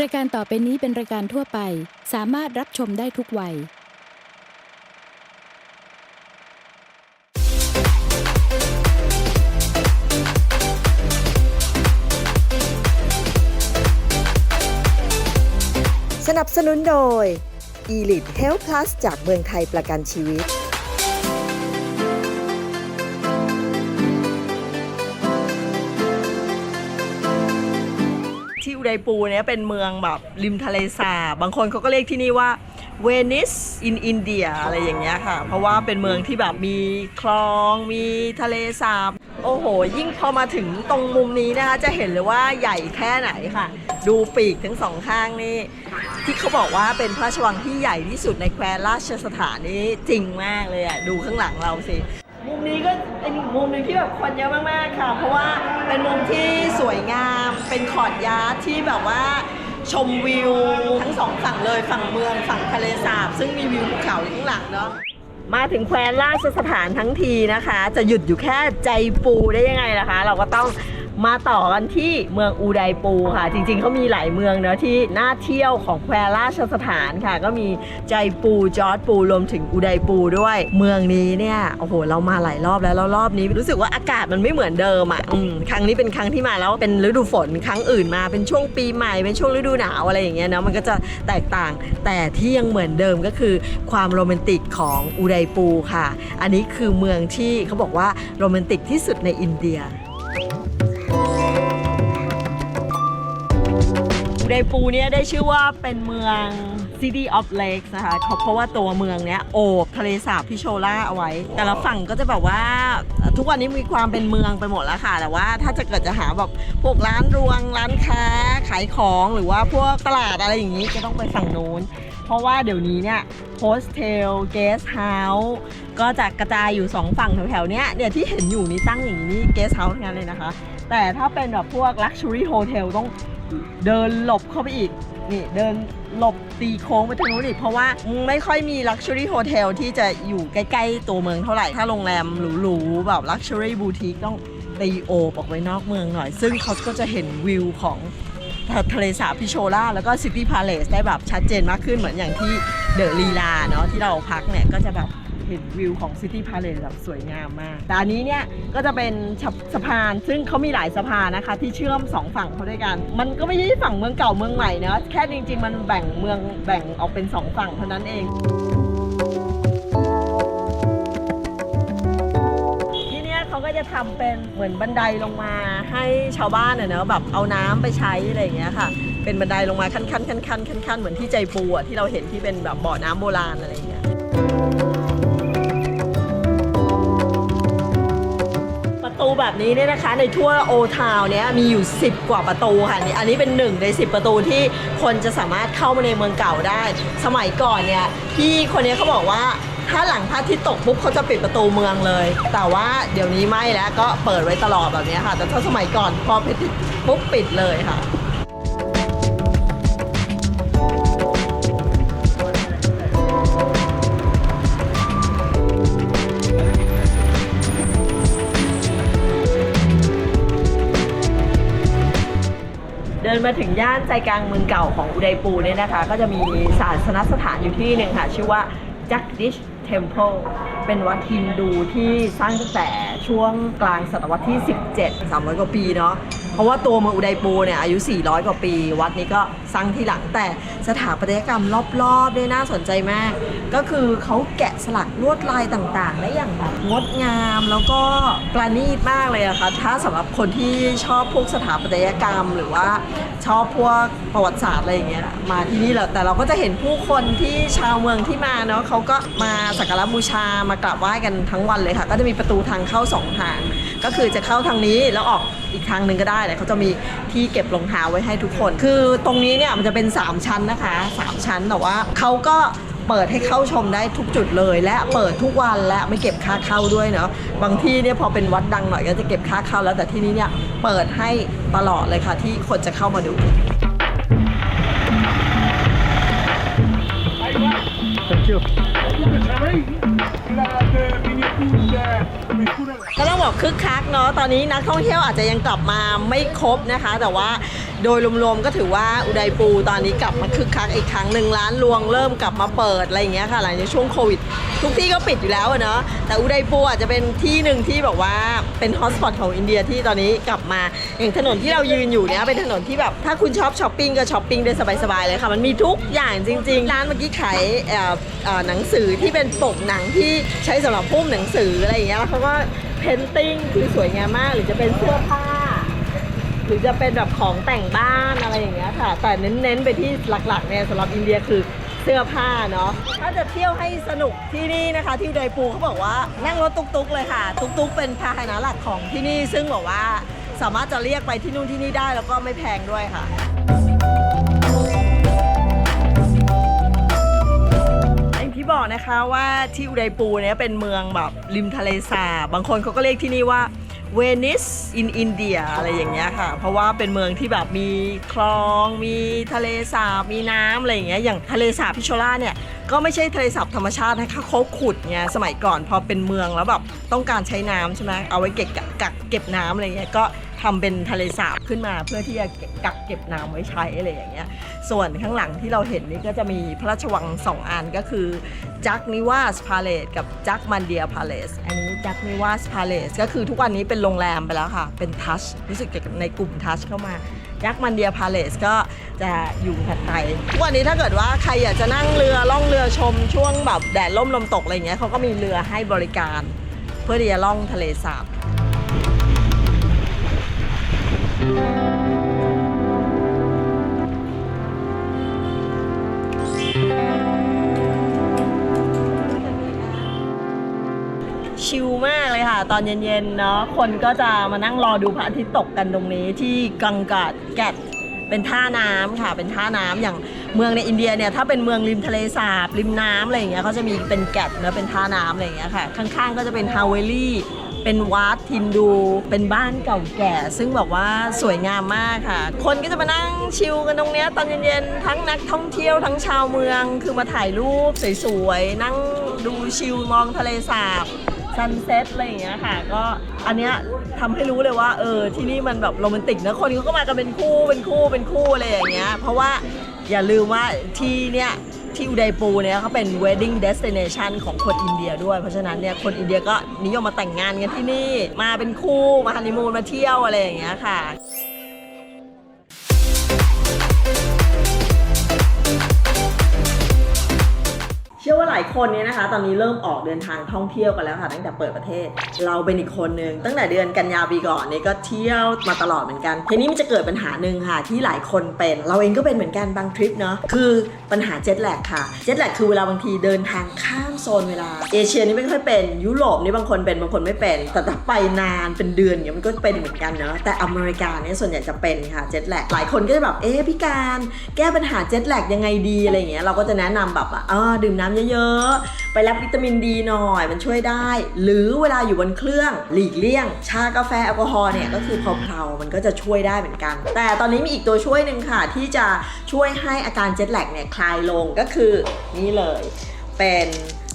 รายการต่อไปนี้เป็นรายการทั่วไป สามารถรับชมได้ทุกวัย สนับสนุนโดย Elite Health Plus จากเมืองไทยประกันชีวิต อุดัยปูเนี่ยเป็นเมืองแบบริมทะเลสาบบางคนเขาก็เรียกที่นี่ว่าเวนิสอินอินเดียอะไรอย่างเงี้ยค่ะ เพราะว่าเป็นเมืองที่แบบมีคลองมีทะเลสาบ โอ้โห ยิ่งพอมาถึงตรงมุมนี้นะคะ จะเห็นเลยว่าใหญ่แค่ไหนค่ะ ดูปีกทั้งสองข้างนี่ ที่เขาบอกว่าเป็นพระราชวังที่ใหญ่ที่สุดในแคว้นราชสถานนี่จริงมากเลยอะดูข้างหลังเราสิ มุมนี้ก็เป็นอีกมุมหนึ่งที่แบบคนเยอะมากๆค่ะ เพราะว่าเป็นมุมที่สวยงาม เป็นคอร์ดยาร์ดที่แบบว่าชมวิวทั้งสองฝั่งเลยฝั่งเมืองฝั่งทะเลสาบ ซึ่งมีวิวภูเขาอยู่ข้างหลังเนาะมาถึงแคว้นราชสถานทั้งทีนะคะ จะหยุดอยู่แค่ใจปูได้ยังไงล่ะคะ เราก็ต้อง มาต่อกันที่เมืองอูไดปูค่ะ จริงๆเขามีหลายเมืองเนาะที่น่าเที่ยวของแควราชสถานค่ะ ก็มีใจปูจอร์ดปูรวมถึงอูไดปูด้วย เมืองนี้เนี่ยโอ้โหเรามาหลายรอบแล้วแล้วรอบนี้ รู้สึกว่าอากาศมันไม่เหมือนเดิมอะอครั้งนี้เป็นครั้งที่มาแล้วเป็นฤดูฝนครั้งอื่นมาเป็นช่วงปีใหม่เป็นช่วงฤดูหนาวอะไรอย่างเงี้ยเนาะมันก็จะแตกต่าง แต่ที่ยังเหมือนเดิมก็คือความโรแมนติกของอูไดปูค่ะ อันนี้คือเมืองที่เขาบอกว่าโรแมนติกที่สุดในอินเดีย อุไดปูเนี่ยได้ชื่อว่าเป็นเมือง City of Lakes นะคะเขาเพราะว่าตัวเมืองเนี้ยโอบทะเลสาบพิโชล่าเอาไว้ แต่ละฝั่งก็จะแบบว่าทุกวันนี้มีความเป็นเมืองไปหมดแล้วค่ะ แต่ว่าถ้าจะเกิดจะหาแบบพวกร้านรวงร้านค้าขายของหรือว่าพวกตลาดอะไรอย่างนี้ก็ต้องไปฝั่งโน้น เพราะว่าเดี๋ยวนี้เนี่ยโฮสเทลเกสเฮาส์ก็จะกระจายอยู่สองฝั่งแถวๆเนี้ยเนี่ยที่เห็นอยู่นี่ตั้งอย่างนี้นี่เกสเฮาส์ทั้งนั้นเลยนะคะ แต่ถ้าเป็นแบบพวก Luxury Hotel ต้อง เดินหลบเข้าไปอีก นี่เดินหลบตีโค้งไปทางนู้นอีกเพราะว่าไม่ค่อยมี Luxury Hotel ที่จะอยู่ใกล้ ๆ ตัวเมืองเท่าไหร่ ถ้าโรงแรมหรูๆแบบ Luxury Boutique ต้องตีโอบออกไว้นอกเมืองหน่อย ซึ่งเขาก็จะเห็นวิวของทะเลสาบพิโชล่าแล้วก็ซิตี้พาเลสได้แบบชัดเจนมากขึ้นเหมือนอย่างที่เดอะลีลาเนาะที่เราพักเนี่ยก็จะแบบ เห็นวิวของซิตี้พาเลสแบบสวยงามมาก แต่อันนี้เนี่ยก็จะเป็นสะพาน ซึ่งเขามีหลายสะพานนะคะ ที่เชื่อมสองฝั่งเขาด้วยกัน มันก็ไม่ใช่ฝั่งเมืองเก่าเมืองใหม่เนาะแค่จริง ๆ มันแบ่งเมืองแบ่งออกเป็นสองฝั่งเท่านั้นเองที่นี้ยเขาก็จะทำเป็นเหมือนบันไดลงมาให้ชาวบ้านเนอะแบบเอาน้ำไปใช้อะไรอย่างเงี้ยค่ะ เป็นบันไดลงมาขั้นๆขั้นๆขั้นๆขั้นเหมือนที่ใจปูอะที่เราเห็นที่เป็นแบบบ่อน้ำโบราณอะไรอย่างเงี้ย แบบนี้เนี่ยนะคะ ในทั่วโอทาวเนี้ยมีอยู่ 10 กว่าประตูค่ะนี่อันนี้เป็นหนึ่งใน 10 ประตูที่คนจะสามารถเข้ามาในเมืองเก่าได้ สมัยก่อนเนี่ยพี่คนนี้เขาบอกว่าถ้าหลังพระอาทิตย์ตกปุ๊บเขาจะปิดประตูเมืองเลย แต่ว่าเดี๋ยวนี้ไม่แล้วก็เปิดไว้ตลอดแบบนี้ค่ะ แต่ถ้าสมัยก่อนพอพระอาทิตย์ปุ๊บปิดเลยค่ะ มาถึงย่านใจกลางเมืองเก่าของอุดัยปูเนี่ยนะคะ ก็จะมีศาสนสถานอยู่ที่หนึ่งค่ะ ชื่อว่า Jagdish Temple เป็นวัดฮินดูที่สร้างตั้งแต่ ช่วงกลางศตวรรษที่ 17 300 กว่าปีเนาะเพราะว่าตัวเมืองอุดัยปูเนี่ยอายุ 400 กว่าปี วัดนี้ก็สร้างที่หลังแต่สถาปัตยกรรมรอบๆเนี่ยน่าสนใจมาก ก็คือเขาแกะสลักลวดลายต่างๆ ได้อย่างแบบงดงามแล้วก็ประณีตมากเลยอะค่ะถ้าสำหรับคนที่ชอบพวกสถาปัตยกรรม หรือว่าชอบพวกประวัติศาสตร์อะไรอย่างเงี้ยมาที่นี่แหละแต่เราก็จะเห็นผู้คนที่ชาวเมืองที่มาเนาะเขาก็มาสักการะบูชามากราบไหว้กันทั้งวันเลยค่ะ ก็จะมีประตูทางเข้าสองทาง ก็คือจะเข้าทางนี้แล้วออกอีกทางหนึ่งก็ได้แต่เขาจะมีที่เก็บรองเท้าไว้ให้ทุกคน คือตรงนี้เนี่ยมันจะเป็น 3 ชั้นนะคะสามชั้นแต่ว่าเขาก็เปิดให้เข้าชมได้ทุกจุดเลย และเปิดทุกวันและไม่เก็บค่าเข้าด้วยเนาะบางที่เนี่ยพอเป็นวัดดังหน่อยก็จะเก็บค่าเข้าแล้วแต่ที่นี้เนี่ยเปิดให้ตลอดเลยค่ะที่คนจะเข้ามาดู ก็ต้องบอกคึกคักเนาะตอนนี้นักท่องเที่ยวอาจจะยังกลับมาไม่ครบนะคะ แต่ว่าโดยรวมๆก็ถือว่าอุดัยปูตอนนี้กลับมาคึกคักอีกครั้งหนึ่งร้านรวงเริ่มกลับมาเปิดอะไรอย่างเงี้ยค่ะหลังจากช่วงโควิด ทุกที่ก็ปิดอยู่แล้วเนาะแต่อุดัยปูอาจจะเป็นที่หนึ่งที่แบบว่าเป็นฮอตสปอตของอินเดียที่ตอนนี้กลับมาอย่างถนนที่เรายืนอยู่เนี่ยเป็นถนนที่แบบถ้าคุณชอบช้อปปิ้งก็ช้อปปิ้งได้สบายๆเลยค่ะมันมีทุกอย่างจริง ๆ ร้านเมื่อกี้ขายหนังสือที่เป็นปกหนังที่ใช้สำหรับพุ่มหนังสืออะไรอย่างเงี้ยแล้วเขาก็เพนติ้งคือสวยงามมากหรือจะเป็นเสื้อผ้า หรือจะเป็นแบบของแต่งบ้านอะไรอย่างเงี้ยค่ะ แต่เน้นๆไปที่หลักๆเนี่ยสำหรับอินเดียคือเสื้อผ้าเนาะถ้าจะเที่ยวให้สนุกที่นี่นะคะ ที่อุดปูเขาบอกว่านั่งรถตุ๊กๆเลยค่ะ ตุ๊กๆเป็นพาหนะหลักของที่นี่ซึ่งบอกว่าสามารถจะเรียกไปที่นู่นที่นี่ได้แล้วก็ไม่แพงด้วยค่ะ ที่บอกนะคะว่าที่อุดัยปูเนี่ยเป็นเมืองแบบริมทะเลสาบบางคนเขาก็เรียกที่นี่ว่าเวนิสอินอินเดียอะไรอย่างเงี้ยค่ะ เพราะว่าเป็นเมืองที่แบบมีคลอง มีทะเลสาบ มีน้ำอะไรอย่างเงี้ยอย่างทะเลสาบพิชล่าเนี่ยก็ไม่ใช่ทะเลสาบธรรมชาตินะคะเขาขุดไงสมัยก่อนพอเป็นเมืองแล้วแบบต้องการใช้น้ำใช่ไหมเอาไว้เก็บกักเก็บน้ำอะไรเงี้ยก็ ทำเป็นทะเลสาบขึ้นมา เพื่อที่จะกักเก็บน้ำไว้ใช้อะไรอย่างเงี้ยส่วนข้างหลังที่เราเห็นนี่ก็จะมีพระราชวังสองอันก็คือจักนิวาสพาเลสกับจักมันเดียพาเลสอันนี้จักนิวาสพาเลสก็คือทุกวันนี้เป็นโรงแรมไปแล้วค่ะ เป็นทัชรู้สึกจะในกลุ่มทัชเข้ามายักษ์มันเดียพาเลสก็จะอยู่ถัดไปทุกวันนี้ถ้าเกิดว่าใครอยากจะนั่งเรือล่องเรือชมช่วงแบบแดดล่มลมตกอะไรเงี้ยเขาก็มีเรือให้บริการ เพื่อที่จะล่องทะเลสาบ ชิลมากเลยค่ะ ตอนเย็นๆเนาะคนก็จะมานั่งรอดูพระอาทิตย์ตกกันตรงนี้ที่กังกาดแกดเป็นท่าน้ำค่ะ เป็นท่าน้ำอย่างเมืองในอินเดียเนี่ยถ้าเป็นเมืองริมทะเลสาบริมน้ำอะไรอย่างเงี้ยเขาจะมีเป็นแกดเนาะเป็นท่าน้ำอะไรอย่างเงี้ยค่ะ ข้างๆก็จะเป็นฮาเวลี่ เป็นวัดทินดู เป็นบ้านเก่าแก่ ซึ่งแบบว่าสวยงามมากค่ะ คนก็จะมานั่งชิลกันตรงเนี้ยตอนเย็นๆ ทั้งนักท่องเที่ยวทั้งชาวเมือง คือมาถ่ายรูปสวยๆ นั่งดูชิลมองทะเลสาบซันเซ็ตอะไรอย่างเงี้ยค่ะ ก็อันเนี้ยทำให้รู้เลยว่าเออที่นี่มันแบบโรแมนติกนะคนเขาก็มากันเป็นคู่เป็นคู่เป็นคู่อะไรอย่างเงี้ย เพราะว่าอย่าลืมว่าที่เนี้ย ที่อุดัยปูเนี่ยเขาเป็น wedding destination ของคนอินเดียด้วย เพราะฉะนั้นเนี่ยคนอินเดียก็นิยมมาแต่งงานกันที่นี่ มาเป็นคู่มาฮันนีมูนมาเที่ยวอะไรอย่างเงี้ยค่ะ หลายคนเนี่ยนะคะ ตอนนี้เริ่มออกเดินทางท่องเที่ยวกันแล้วค่ะ ตั้งแต่เปิดประเทศ เราเป็นอีกคนนึงตั้งแต่เดือนกันยาปีก่อนเนี่ยก็เที่ยวมาตลอดเหมือนกันทีนี้มันจะเกิดปัญหาหนึ่งค่ะ ที่หลายคนเป็น เราเองก็เป็นเหมือนกันบางทริปเนาะคือปัญหาเจ็ตแลกค่ะเจ็ตแลกคือเวลาบางทีเดินทางข้ามโซนเวลา เอเชียนี่ไม่ค่อยเป็นยุโรปนี่บางคนเป็นบางคนไม่เป็น แต่ถ้าไปนานเป็นเดือนเนี่ยมันก็เป็นเหมือนกันเนาะแต่อเมริกาเนี่ยส่วนใหญ่จะเป็นค่ะเจ็ตแลกหลายคนก็จะแบบเอ๊ะพี่การ แก้ปัญหาเจ็ตแลกยังไงดีอะไรเงี้ยเราก็จะแนะนำแบบว่าเออดื่มน้ำเยอะๆ ไปรับวิตามินดีหน่อยมันช่วยได้ หรือเวลาอยู่บนเครื่องหลีกเลี่ยง ชากาแฟแอลกอฮอล์เนี่ยก็คือเพลาๆมันก็จะช่วยได้เหมือนกัน แต่ตอนนี้มีอีกตัวช่วยหนึ่งค่ะ ที่จะช่วยให้อาการเจ็ตแลกเนี่ยคลายลงก็คือนี่เลย เป็น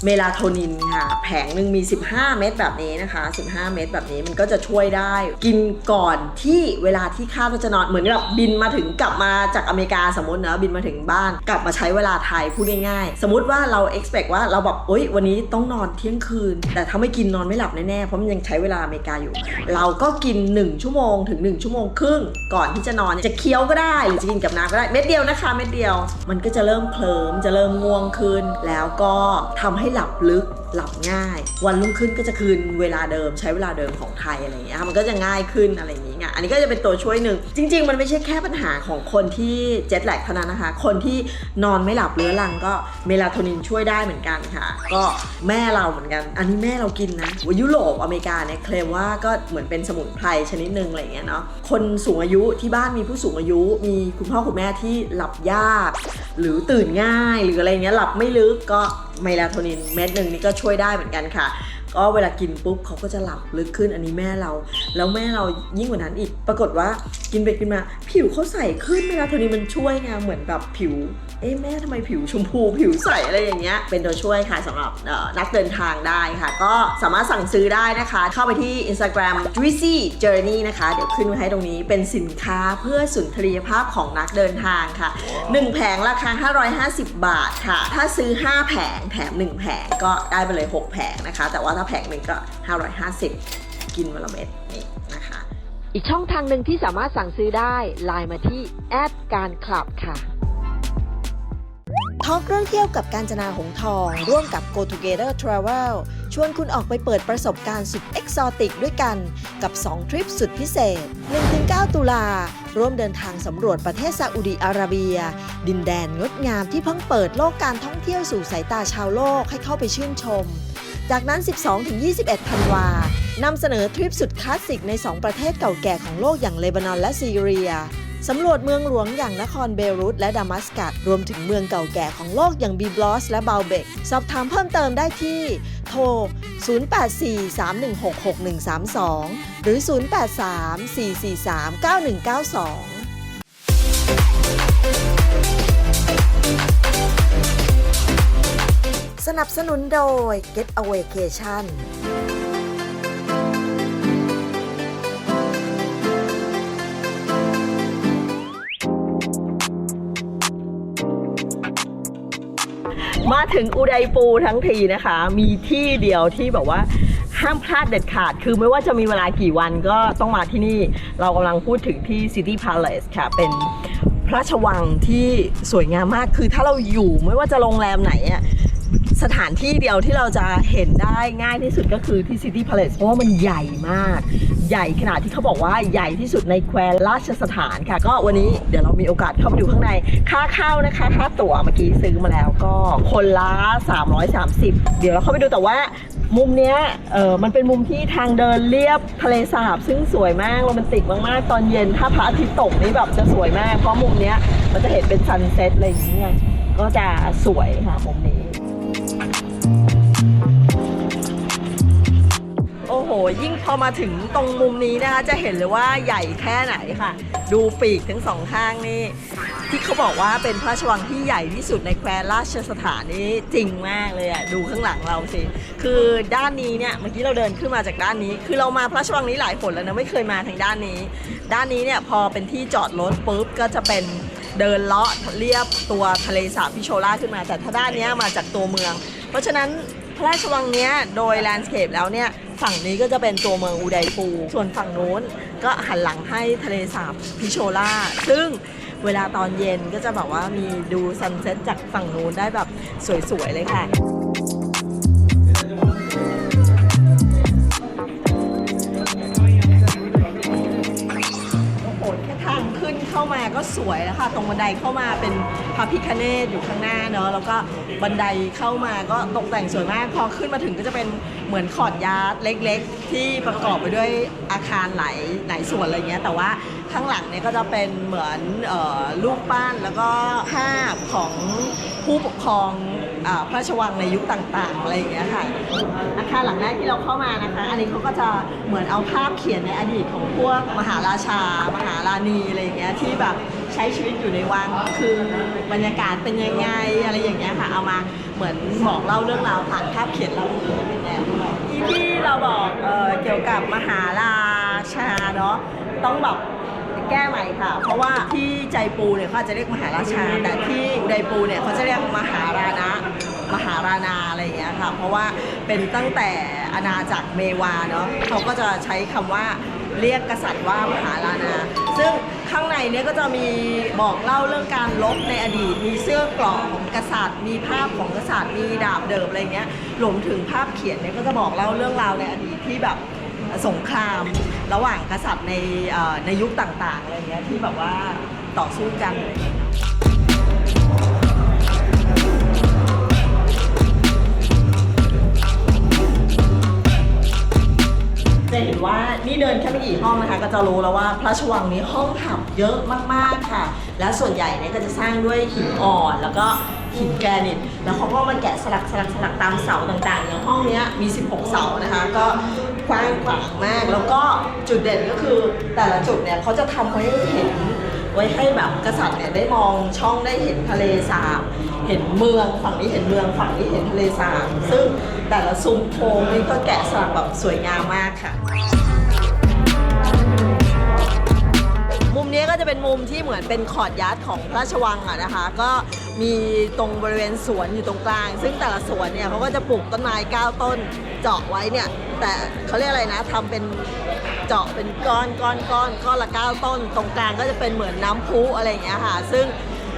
เมลาโทนินค่ะ แผงหนึ่งมี 15 เม็ดแบบนี้นะคะ 15 เม็ดแบบนี้มันก็จะช่วยได้ กินก่อนที่เวลาที่คาดว่าจะนอนเหมือนกับบินมาถึงกลับมาจากอเมริกาสมมตินะบินมาถึงบ้าน กลับมาใช้เวลาไทยพูดง่ายๆ สมมติว่าเรา expect ว่าเราแบบโอ๊ยวันนี้ต้องนอนเที่ยงคืน แต่ถ้าไม่กินนอนไม่หลับแน่ๆเพราะมันยังใช้เวลาอเมริกาอยู่ เราก็กิน 1 ชั่วโมงถึง 1 ชั่วโมงครึ่งก่อนที่จะนอนจะเคี้ยวก็ได้หรือจะกินกับน้ำก็ได้เม็ดเดียวนะคะเม็ดเดียว มันก็จะเริ่มเคลิ้มจะเริ่มง่วงขึ้น แล้วก็ทำใให้หลับลึกหลับง่าย วันรุ่งขึ้นก็จะคืนเวลาเดิมใช้เวลาเดิมของไทยอะไรอย่างเงี้ยมันก็จะง่ายขึ้นอะไรอย่างเงี้ยอันนี้ก็จะเป็นตัวช่วยหนึ่ง จริง ๆ มันไม่ใช่แค่ปัญหาของคนที่เจ็ตแลกเท่านั้นนะคะ คนที่นอนไม่หลับเรื้อรังก็เมลาโทนินช่วยได้เหมือนกันค่ะ ก็แม่เราเหมือนกัน อันนี้แม่เรากินนะวยุโรปอเมริกาเนี่ยเคลมว่าก็เหมือนเป็นสมุนไพรชนิดหนึ่งอะไรเงี้ยเนาะ คนสูงอายุที่บ้านมีผู้สูงอายุ มีคุณพ่อคุณแม่ที่หลับยาก หรือตื่นง่ายหรืออะไรเงี้ยหลับไม่ลึกก็ไมลาโทนินเม็ดหนึ่งนี่ก็ช่วยได้เหมือนกันค่ะ ก็เวลากินปุ๊บเขาก็จะหลับลึกขึ้นอันนี้แม่เรา แล้วแม่เรายิ่งกว่านั้นอีก ปรากฏว่ากินไปกินมา ผิวเขาใสขึ้นเวลาเทนี้มันช่วยไงเหมือนแบบผิว เอ๊ะแม่ทำไมผิวชมพูผิวใสอะไรอย่างเงี้ย เป็นตัวช่วยค่ะสำหรับเอ่อนักเดินทางได้ค่ะ ก็สามารถสั่งซื้อได้นะคะ เข้าไปที่ Instagram Juicy Journey นะคะ เดี๋ยวขึ้นไว้ให้ตรงนี้เป็นสินค้าเพื่อสุนทรียภาพของนักเดินทางค่ะ 1 แผงราคา 550 บาทค่ะ ถ้าซื้อ 5 แผงแถม 1 แผงก็ได้ไปเลย 6 แผงนะคะ แต่ว่าถ้าแผงหนึ่งก็ 550 กินวันละเม็ดนี่นะคะอีกช่องทางหนึ่งที่สามารถสั่งซื้อได้ไลน์มาที่แอดการคลับค่ะ ทอล์กเรื่องเที่ยวกับการจนาหงทอง ร่วมกับ Go Together Travel ชวนคุณออกไปเปิดประสบการณ์สุดเอกซอติกด้วยกันกับ 2 ทริปสุดพิเศษ 1-9 ตุลา ร่วมเดินทางสำรวจประเทศซาอุดีอาระเบีย ดินแดนงดงามที่เพิ่งเปิดโลกการท่องเที่ยวสู่สายตาชาวโลกให้เข้าไปชื่นชม จากนั้น 12-21 ธันวานำเสนอทริปสุดคลาสสิกใน 2 ประเทศเก่าแก่ของโลกอย่างเลบานอนและซีเรีย สำรวจเมืองหลวงอย่างนครเบรุตและดามัสกัสรวมถึงเมืองเก่าแก่ของโลกอย่างบีบลอสและบาลเบก สอบถามเพิ่มเติมได้ที่ โทร 0843166132 หรือ 0834439192สนับสนุนโดย Get a Vacation มาถึงอุไดปูทั้งทีนะคะ มีที่เดียวที่แบบว่าห้ามพลาดเด็ดขาด คือไม่ว่าจะมีเวลากี่วันก็ต้องมาที่นี่ เรากำลังพูดถึงที่ City Palace ค่ะ เป็นพระราชวังที่สวยงามมาก คือถ้าเราอยู่ไม่ว่าจะโรงแรมไหนอะ สถานที่เดียวที่เราจะเห็นได้ง่ายที่สุดก็คือที่ City Palace เพราะว่ามันใหญ่มาก ใหญ่ขนาดที่เขาบอกว่าใหญ่ที่สุดในแคว้นราชสถานค่ะ ก็วันนี้เดี๋ยวเรามีโอกาสเข้าไปดูข้างใน ค่าเข้านะคะค่าตั๋วเมื่อกี้ซื้อมาแล้วก็คนละ 330 เดี๋ยวเราเข้าไปดูแต่ว่ามุมเนี้ยเออมันเป็นมุมที่ทางเดินเรียบทะเลสาบ ซึ่งสวยมากโรแมนติกมาก ๆ ตอนเย็นถ้าพระอาทิตย์ตกนี่แบบจะสวยมาก เพราะมุมเนี้ยมันจะเห็นเป็นซันเซ็ตอะไรอย่างเงี้ยก็จะสวยค่ะมุมนี้ โอ้โห ยิ่งพอมาถึงตรงมุมนี้นะคะ จะเห็นเลยว่าใหญ่แค่ไหนค่ะ ดูปีกทั้งสองข้างนี่ ที่เขาบอกว่าเป็นพระราชวังที่ใหญ่ที่สุดในแคว้นราชสถานนี่จริงมากเลยอะดูข้างหลังเราสิ คือด้านนี้เนี่ย เมื่อกี้เราเดินขึ้นมาจากด้านนี้ คือเรามาพระราชวังนี้หลายหนแล้วนะ ไม่เคยมาทางด้านนี้ ด้านนี้เนี่ยพอเป็นที่จอดรถปุ๊บก็จะเป็นเดินเลาะเรียบตัวทะเลสาบพิโชล่าขึ้นมา แต่ถ้าด้านนี้มาจากตัวเมือง เพราะฉะนั้นพระราชวังเนี้ยโดยแลนด์สเคปแล้วเนี่ย ฝั่งนี้ก็จะเป็นตัวเมืองอุดัยปูส่วนฝั่งนู้นก็หันหลังให้ทะเลสาบพิโชล่า ซึ่งเวลาตอนเย็นก็จะแบบว่ามีดูซันเซ็ตจากฝั่งนู้นได้แบบสวยๆเลยค่ะ ก็สวยนะคะ ตรงบันไดเข้ามาเป็นพระพิคเนตอยู่ข้างหน้าเนอะแล้วก็บันไดเข้ามาก็ตกแต่งสวยมากพอขึ้นมาถึงก็จะเป็นเหมือนขอดยาร์ดเล็ก ๆ ที่ประกอบไปด้วยอาคารหลายหลายส่วนอะไรเงี้ยแต่ว่าข้างหลังเนี่ยก็จะเป็นเหมือนลูกปั้นแล้วก็ภาพของผู้ปกครอง พระราชวังในยุคต่างๆอะไรอย่างเงี้ยค่ะอาคารหลังแรกที่เราเข้ามานะคะ อันนี้เขาก็จะเหมือนเอาภาพเขียนในอดีตของพวกมหาราชา มหาราณีอะไรอย่างเงี้ยที่แบบใช้ชีวิตอยู่ในวังคือบรรยากาศเป็นยังไงอะไรอย่างเงี้ยค่ะเอามาเหมือนบอกเล่าเรื่องราวผ่านภาพเขียนเล่าเรื่องเป็นแนวที่ที่เราบอกเออเกี่ยวกับมหาราชาเนาะต้องแบบ แก้ใหม่ค่ะ เพราะว่าที่ใจปูเนี่ยเขาอาจจะเรียกมหาราชา แต่ที่อุไดปูเนี่ยเขาจะเรียกมหารานะ มหารานาอะไรอย่างเงี้ยค่ะ เพราะว่าเป็นตั้งแต่อาณาจักรเมวาเนาะเขาก็จะใช้คำว่าเรียกกษัตริย์ว่ามหารานา ซึ่งข้างในเนี่ยก็จะมีบอกเล่าเรื่องการลบในอดีต มีเสื้อกลอกของกษัตริย์ มีภาพของกษัตริย์ มีดาบเดิมอะไรเงี้ยรวมถึงภาพเขียนเนี่ยก็จะบอกเล่าเรื่องราวในอดีตที่แบบสงคราม ระหว่างกษัตริย์ในในยุคต่างๆอะไรเงี้ยที่แบบว่าต่อสู้กันจะเห็นว่านี่เดินแค่ไม่กี่ห้องนะคะ ก็จะรู้แล้วว่าพระราชวังนี้ห้องหับเยอะมากๆค่ะ และส่วนใหญ่เนี่ยก็จะสร้างด้วยหินอ่อนแล้วก็หินแกรนิตแล้วเขาก็มาแกะสลักสลักสลักตามเสาต่างๆ อย่างห้องนี้มี 16 เสานะคะ ก็ กว้างขวางมาก แล้วก็จุดเด่นก็คือแต่ละจุดเนี่ยเขาจะทำไว้ให้เห็น ไว้ให้แบบกษัตริย์เนี่ยได้มองช่องได้เห็นทะเลสาบ เห็นเมืองฝั่งนี้เห็นเมืองฝั่งนี้เห็นทะเลสาบ ซึ่งแต่ละซุ้มโค้งนี่ก็แกะสลักแบบสวยงามมากค่ะ จะเป็นมุมที่เหมือนเป็นคอร์ดยาร์ดของพระราชวังอะนะคะ ก็มีตรงบริเวณสวนอยู่ตรงกลาง ซึ่งแต่ละสวนเนี่ยเขาก็จะปลูกต้นไม้9ต้นเจาะไว้เนี่ย แต่เขาเรียกอะไรนะทำเป็นเจาะเป็นก้อนก้อนก้อนก้อนละ9ต้น ตรงกลางก็จะเป็นเหมือนน้ำพุอะไรอย่างเงี้ยค่ะ ซึ่ง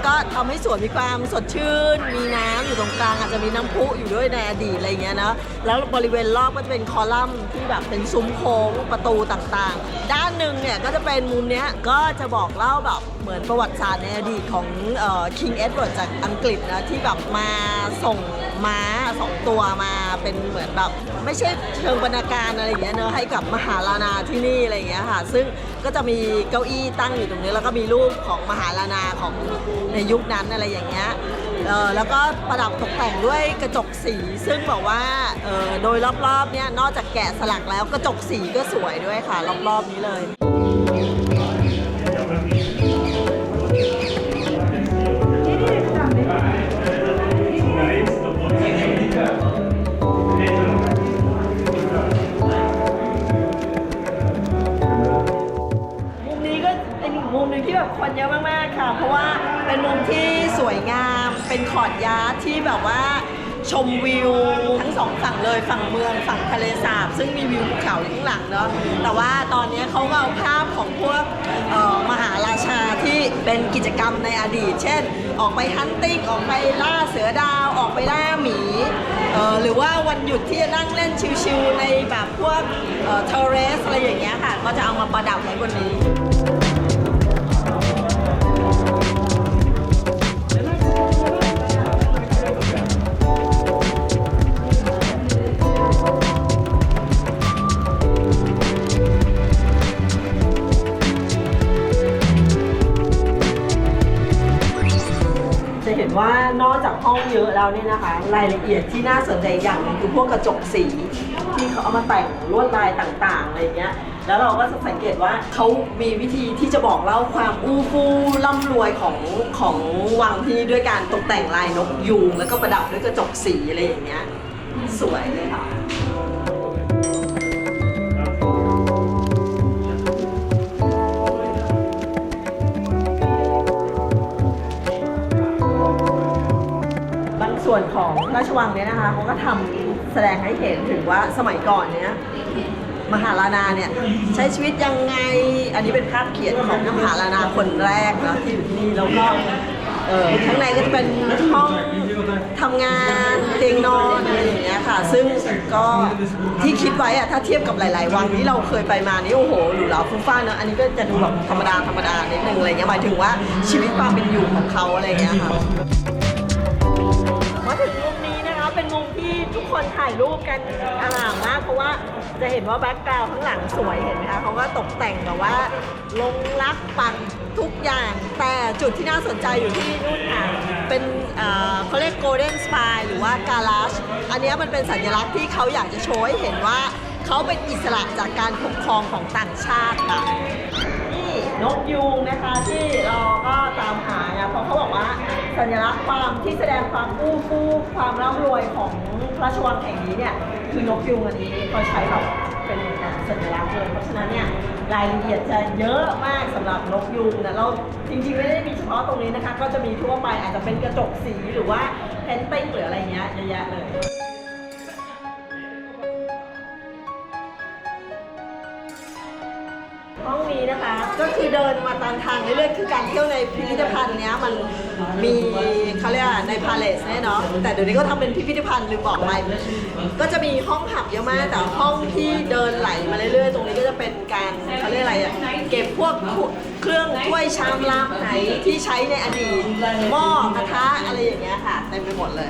ก็ทำให้สวนมีความสดชื่น มีน้ำอยู่ตรงกลางอาจจะมีน้ำพุอยู่ด้วยในอดีตอะไรเงี้ยนะแล้วบริเวณรอบก็จะเป็นคอลัมน์ที่แบบเป็นซุ้มโค้งประตูต่างๆ ด้านหนึ่งเนี่ยก็จะเป็นมุมเนี้ยก็จะบอกเล่าแบบเหมือนประวัติศาสตร์ในอดีตของคิงเอ็ดเวิร์ดจากอังกฤษนะที่แบบมาส่ง ม้าสองตัวมาเป็นเหมือนแบบไม่ใช่เชิงบรรณาการอะไรอย่างเงี้ยเนอะให้กับมหาลานาที่นี่อะไรอย่างเงี้ยค่ะ ซึ่งก็จะมีเก้าอี้ตั้งอยู่ตรงนี้ แล้วก็มีรูปของมหาลานาของในยุคนั้นอะไรอย่างเงี้ยเออแล้วก็ประดับตกแต่งด้วยกระจกสี ซึ่งบอกว่าเออโดยรอบๆเนี่ยนอกจากแกะสลักแล้วกระจกสีก็สวยด้วยค่ะ รอบๆนี้เลย ดที่จะนั่งเล่นชิลๆในแบบพวกเทอร์เรสอะไรอย่างเงี้ยค่ะ ก็จะเอามาประดับไว้บนนี้ องเยอะแล้วเนี่ยนะคะ รายละเอียดที่น่าสนใจอย่างหนึงคือพวกกระจกสีที่เขาเอามาแต่งลวดลายต่างๆอะไรเงี้ยแล้วเราก็จะสังเกตว่าเขามีวิธีที่จะบอกเล่าความอู้ฟู่ร่ำรวยของของวังที่ด้วยการตกแต่งลายนกยูงแล้วก็ประดับด้วยกระจกสีอะไรอย่างเงี้ยสวยเลยค่ะ ส่วนของราชวังเนี่ยนะคะเขาก็ทำแสดงให้เห็นถึงว่าสมัยก่อนเนี้ยมหาราณาเนี่ยใช้ชีวิตยังไง อันนี้เป็นภาพเขียนของมหาราณาคนแรกนะที่อยู่ที่นี่แล้วก็เออข้างในก็จะเป็นห้องทำงานเตียงนอนอะไรอย่างเงี้ยค่ะ ซึ่งก็ที่คิดไว้อะถ้าเทียบกับหลาย ๆ วังที่เราเคยไปมานี่โอ้โหหรูหราฟุ้งฟ้าเนอะอันนี้ก็จะดูแบบธรรมดาธรรมดานิดนึงอะไรเงี้ยหมายถึงว่าชีวิตความเป็นอยู่ของเขาอะไรเงี้ยค่ะ คนถ่ายรูปกันอลามมาก เพราะว่าจะเห็นว่าแบ็กกราวด์ข้างหลังสวยเห็นไหมคะเขาก็ตกแต่งแบบว่า ลงรักปักทุกอย่าง แต่จุดที่น่าสนใจอยู่ที่นู่นค่ะ เป็นเขาเรียก Golden Spire หรือว่า Garage อันนี้มันเป็นสัญลักษณ์ที่เขาอยากจะโชว์ให้เห็นว่าเขาเป็นอิสระจากการปกครองของต่างชาติค่ะนี่นกยูงนะคะที่เราก็ตามหาเนี่ยเพราะเขาบอกว่าสัญลักษณ์ความที่แสดงความอู้ฟู่ความร่ำรวยของ พระราชวังแห่งนี้เนี่ยคือนกยูงอันนี้เขาใช้แบบเป็นสัญลักษณ์เลย เพราะฉะนั้นเนี่ยรายละเอียดจะเยอะมากสำหรับนกยูงนะเราจริงๆไม่ได้มีเฉพาะตรงนี้นะคะ ก็จะมีทั่วไปอาจจะเป็นกระจกสีหรือว่าเพนติ้งหรืออะไรเงี้ยเยอะแยะเลย ห้องนี้นะคะ ก็คือเดินมาตามทางเรื่อยๆคือการเที่ยวในพิพิธภัณฑ์เนี้ยมันมีเขาเรียกว่าในพาเลสเนี่ยเนาะแต่เดี๋ยวนี้ก็ทำเป็นพิพิธภัณฑ์ลืมบอกไปก็จะมีห้องหับเยอะมากแต่ห้องที่เดินไหลมาเรื่อยๆ ตรงนี้ก็จะเป็นการเขาเรียกอะไรอะเก็บพวกเครื่องถ้วยชามลามไหนที่ใช้ในอดีตหม้อกระทะอะไรอย่างเงี้ยค่ะเต็มไปหมดเลย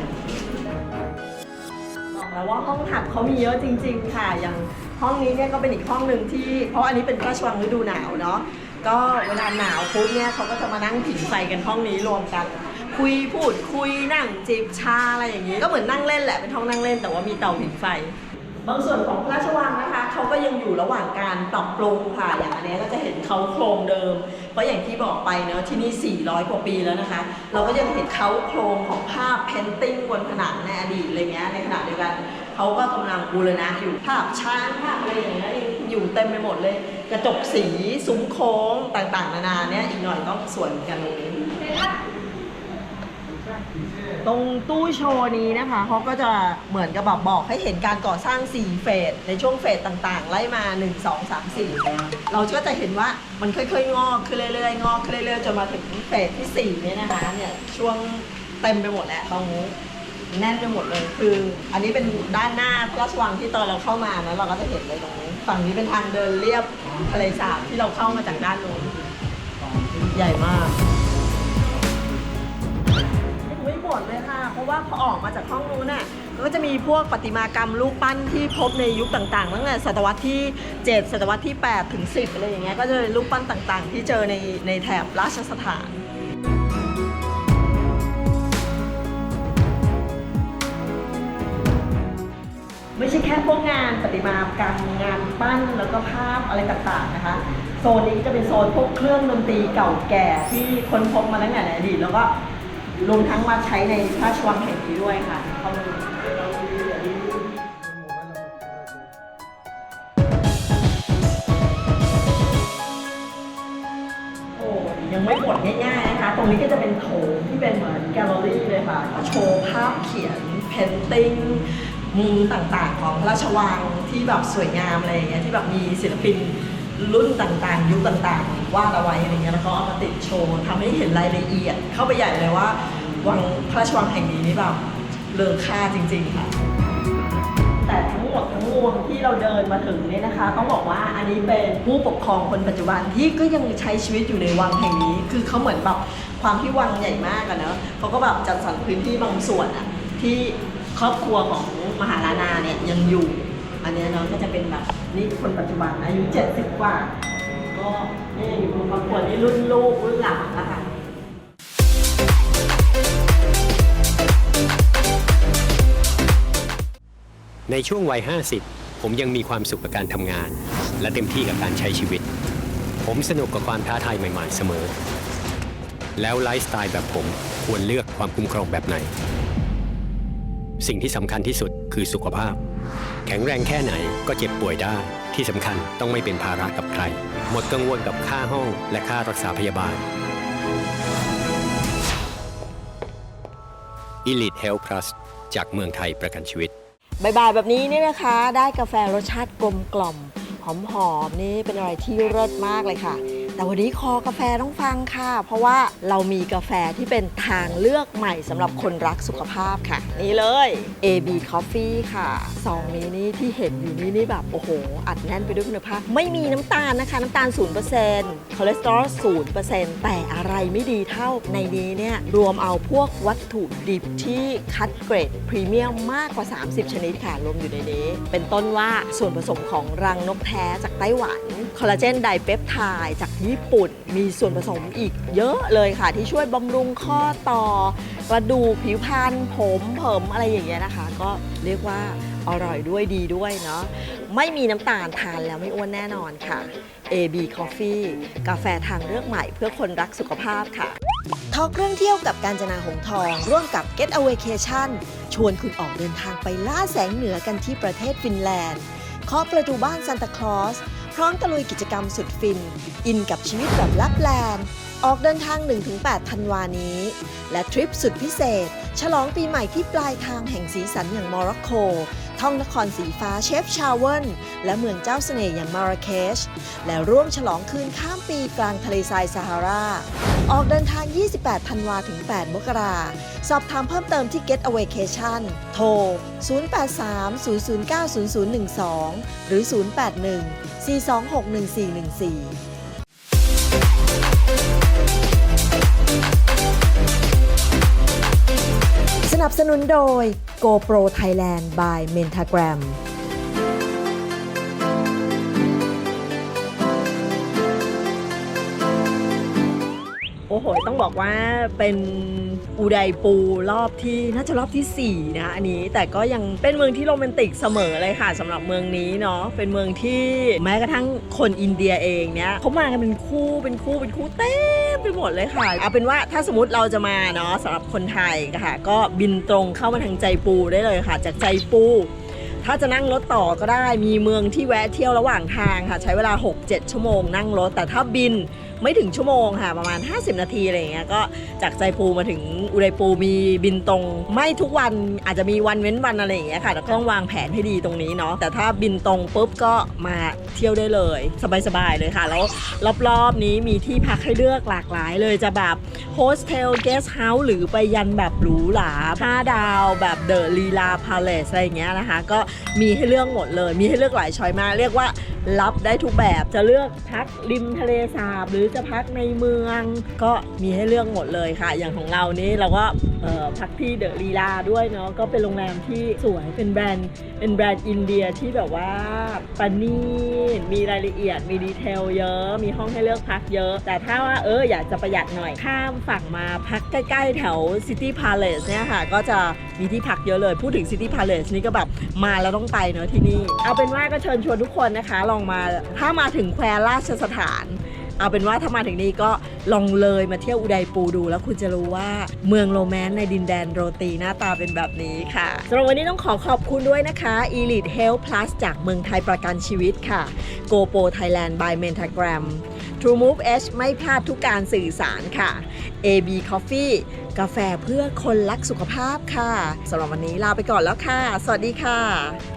แล้วว่าห้องหับเขามีเยอะจริง ๆ ค่ะ อย่างห้องนี้เนี่ยก็เป็นอีกห้องหนึ่งที่ เพราะอันนี้เป็นพระราชวังฤดูหนาวเนาะ ก็เวลาหนาวปุ๊บเนี่ยเขาก็จะมานั่งผิงไฟกันห้องนี้รวมกัน คุยพูดคุยนั่งจิบชาอะไรอย่างนี้ ก็เหมือนนั่งเล่นแหละเป็นห้องนั่งเล่น แต่ว่ามีเตาผิงไฟ บางส่วนของพระราชวังนะคะเขาก็ยังอยู่ระหว่างการปรับปรุงค่ะอย่างอันนี้ก็จะเห็นเขาโครงเดิม เพราะอย่างที่บอกไปเนอะที่นี่ 400 กว่าปีแล้วนะคะ เราก็ยังเห็นเขาโครงของภาพเพนติ้งบนผนังในอดีตอะไรเงี้ยในขณะเดียวกันเขาก็กำลังบูรณะอยู่ภาพช้างภาพอะไรอย่างเงี้ยอยู่เต็มไปหมดเลย กระจกสีซุ้มโค้งต่างๆ นานาเนี่ยอีกหน่อยต้องสวยเหมือนกันตรงนี้ ตรงตู้โชว์นี้นะคะเขาก็จะเหมือนกับแบบบอกให้เห็นการก่อสร้าง 4 เฟส ในช่วงเฟสต่างๆ ไล่มา 1 2 3 4 เราก็จะเห็นว่ามันค่อยๆ งอกขึ้นเรื่อยๆ งอกขึ้นเรื่อยๆ จนมาถึงเฟสที่ 4 เนี่ยนะคะเนี่ยช่วงเต็มไปหมดแหละตรงนี้แน่นไปหมดเลย คือ อันนี้เป็นด้านหน้าพระราชวังที่ตอนเราเข้ามานะเราก็จะเห็นเลยตรงนี้ฝั่งนี้เป็นทางเดินเรียบทะเลสาบที่เราเข้ามาจากด้านนู้นใหญ่มาก ดเลยค่ะ เพราะว่าพอออกมาจากห้องนู้นน่ะก็จะมีพวกประติมากรรมรูปปั้นที่พบในยุคต่างๆตั้งแต่ศตวรรษที่ 7 ศตวรรษที่ 8 ถึง 10อะไรอย่างเงี้ยก็จะเป็นรูปปั้นต่างๆ ที่เจอในในแถบราชสถานไม่ใช่แค่พวกงานประติมากรรมงานปั้นแล้วก็ภาพอะไรต่างๆนะคะ โซนนี้จะเป็นโซนพวกเครื่องดนตรีเก่าแก่ที่ค้นพบมาตั้งแต่ในอดีตแล้วก็ รวมทั้งมาใช้ในพระราชวังแห่งนี้ด้วยค่ะเข้ามาดูโอ้ยังไม่หมดง่ายๆนะคะ ตรงนี้ก็จะเป็นโถงที่เป็นเหมือนแกลเลอรี่เลยค่ะก็โชว์ภาพเขียนเพนติ้งมุมต่างๆ ของพระราชวังที่แบบสวยงามอะไรอย่างเงี้ยที่แบบมีศิลปินรุ่นต่างๆ ยุคต่างๆ วาดเอาไว้อะไรเงี้ยแล้วก็เอามาติดโชว์ทำให้เห็นรายละเอียด เข้าไปใหญ่เลยว่าวังพระราชวังแห่งนี้นี่แบบเลอค่าจริง ๆ ค่ะ แต่ทั้งหมดทั้งมวลที่เราเดินมาถึงเนี่ยนะคะต้องบอกว่าอันนี้เป็นผู้ปกครองคนปัจจุบันที่ก็ยังใช้ชีวิตอยู่ในวังแห่งนี้ คือเขาเหมือนแบบความที่วังใหญ่มากอะเนอะเขาก็แบบจัดสรรพื้นที่บางส่วนอะที่ครอบครัวของมหารานาเนี่ยยังอยู่ อันนี้ยเนาะก็จะเป็นแบบนี่คนปัจจุบันอายุ 70 กว่า นี่อยู่บนครอบครัวนี่รุ่นลูกรุ่นหลานนะคะในช่วงวัย 50 ผมยังมีความสุขกับการทำงาน และเต็มที่กับการใช้ชีวิต ผมสนุกกับความท้าทายใหม่ๆเสมอ แล้วไลฟ์สไตล์แบบผมควรเลือกความคุ้มครองแบบไหน สิ่งที่สำคัญที่สุดคือสุขภาพ แข็งแรงแค่ไหนก็เจ็บป่วยได้ ที่สำคัญต้องไม่เป็นภาระกับใคร หมดกังวลกับค่าห้องและค่ารักษาพยาบาล Elite Health Plus จากเมืองไทยประกันชีวิต บ่ายๆแบบนี้เนี่ยนะคะ ได้กาแฟรสชาติกลมกล่อมหอมๆนี่เป็นอะไรที่เลิศมากเลยค่ะ แต่วันนี้คอกาแฟต้องฟังค่ะ เพราะว่าเรามีกาแฟที่เป็นทางเลือกใหม่สำหรับคนรักสุขภาพค่ะ นี่เลย AB Coffee ค่ะ ซองนี้นี่ที่เห็นอยู่นี่นี่แบบโอ้โห อัดแน่นไปด้วยคุณภาพ ไม่มีน้ำตาลนะคะ น้ำตาล 0%คอเลสเตอรอล 0%แต่อะไรไม่ดีเท่าในนี้เนี่ยรวมเอาพวกวัตถุดิบที่คัดเกรดพรีเมียมมากกว่า 30 ชนิดค่ะรวมอยู่ในนี้ เป็นต้นว่าส่วนผสมของรังนกแท้จากไต้หวันคอลลาเจนไดเปปไทด์จากญี่ปุ่น มีส่วนผสมอีกเยอะเลยค่ะ ที่ช่วยบำรุงข้อต่อกระดูกผิวพรรณผมเผิมอะไรอย่างเงี้ยนะคะ ก็เรียกว่า อร่อยด้วยดีด้วยเนาะไม่มีน้ำตาลทานแล้วไม่อ้วนแน่นอนค่ะ AB Coffee กาแฟทางเลือกใหม่เพื่อคนรักสุขภาพค่ะทอกเรื่องเที่ยวกับการจนาหงทอง ร่วมกับ Get a w a y c a t i o n ชวนคุณออกเดินทางไปล่าแสงเหนือกันที่ประเทศฟินแลนด์เคาะประตูบ้านซานตาคลอส พร้อมตะลุยกิจกรรมสุดฟิน อินกับชีวิตแบบลับแลนด์ออกเดินทาง 1-8 ธันวานี้ และทริปสุดพิเศษ ฉลองปีใหม่ที่ปลายทางแห่งสีสันอย่างโมร็อกโก ท่องนครสีฟ้าเชฟชาวเวิลและเมืองเจ้าเสน่ห์อย่างมาราเคช และร่วมฉลองคืนข้ามปีกลางทะเลทรายซาฮารา ออกเดินทาง 28 ธันวาถึง 8 มกราสอบถามเพิ่มเติมที่ Get a w a y c a t i o n โทร 0830090012 หรือ 081 4261414 นับสนุนโดย GoPro Thailand by Mentagram โอ้โห ต้องบอกว่าเป็น อุไดปูรอบที่น่าจะรอบที่ 4 นะอันนี้แต่ก็ยังเป็นเมืองที่โรแมนติกเสมอเลยค่ะสำหรับเมืองนี้เนาะเป็นเมืองที่แม้กระทั่งคนอินเดียเองเนี่ยเขามากันเป็นคู่เป็นคู่เป็นคู่เต็มไปหมดเลยค่ะเอาเป็นว่าถ้าสมมติเราจะมาเนาะสำหรับคนไทยค่ะ ก็บินตรงเข้ามาทางใจปูได้เลยค่ะ จากใจปูถ้าจะนั่งรถต่อก็ได้มีเมืองที่แวะเที่ยวระหว่างทางค่ะ ใช้เวลา 6-7 ชั่วโมงนั่งรถ แต่ถ้าบิน ไม่ถึงชั่วโมงค่ะ ประมาณ 50 นาทีอะไรเงี้ยก็จากใจปูมาถึงอุดัยปูมีบินตรง ไม่ทุกวันอาจจะมีวันเว้นวันอะไรอย่างเงี้ยค่ะแต่ต้องวางแผนให้ดีตรงนี้เนาะแต่ถ้าบินตรงปุ๊บก็มาเที่ยวได้เลย สบายๆเลยค่ะ แล้วรอบๆนี้มีที่พักให้เลือกหลากหลายเลยจะแบบโฮสเทลเกสเฮาส์หรือไปยันแบบหรูหรา5ดาวแบบเดอะลีลาพาเลสอะไรเงี้ยนะคะ ก็มีให้เลือกหมดเลย มีให้เลือกหลายช้อยมากเรียกว่า รับได้ทุกแบบจะเลือกพักริมทะเลสาบ หรือจะพักในเมือง ก็มีให้เลือกหมดเลยค่ะ อย่างของเรานี้เราก็พักที่เดอะลีลาด้วยเนาะก็เป็นโรงแรมที่สวยเป็นแบรนด์เป็นแบรนด์อินเดียที่แบบว่าปานีตมีรายละเอียดมีดีเทลเยอะ มีห้องให้เลือกพักเยอะ แต่ถ้าว่าเอออยากจะประหยัดหน่อยข้ามฝั่งมาพักใกล้ ๆ แถวซิตี้พาเลสเนี่ยค่ะ ก็จะ มีที่พักเยอะเลย พูดถึงซิตี้พาเลสนี่ก็แบบมาแล้วต้องไปเนอะที่นี่ เอาเป็นว่าก็เชิญชวนทุกคนนะคะ ลองมาถ้ามาถึงแควราชสถาน เอาเป็นว่าถ้ามาถึงนี้ก็ลองเลยมาเที่ยวอุดัยปูดู แล้วคุณจะรู้ว่าเมืองโรแมนต์ในดินแดนโรตีหน้าตาเป็นแบบนี้ค่ะสำหรับวันนี้ต้องขอขอบคุณด้วยนะคะ Elite Health Plus จากเมืองไทยประกันชีวิตค่ะ GoPro Thailand by Mentagram True Move H ไม่พลาดทุกการสื่อสารค่ะ AB Coffee กาแฟเพื่อคนรักสุขภาพค่ะสำหรับวันนี้ลาไปก่อนแล้วค่ะ สวัสดีค่ะ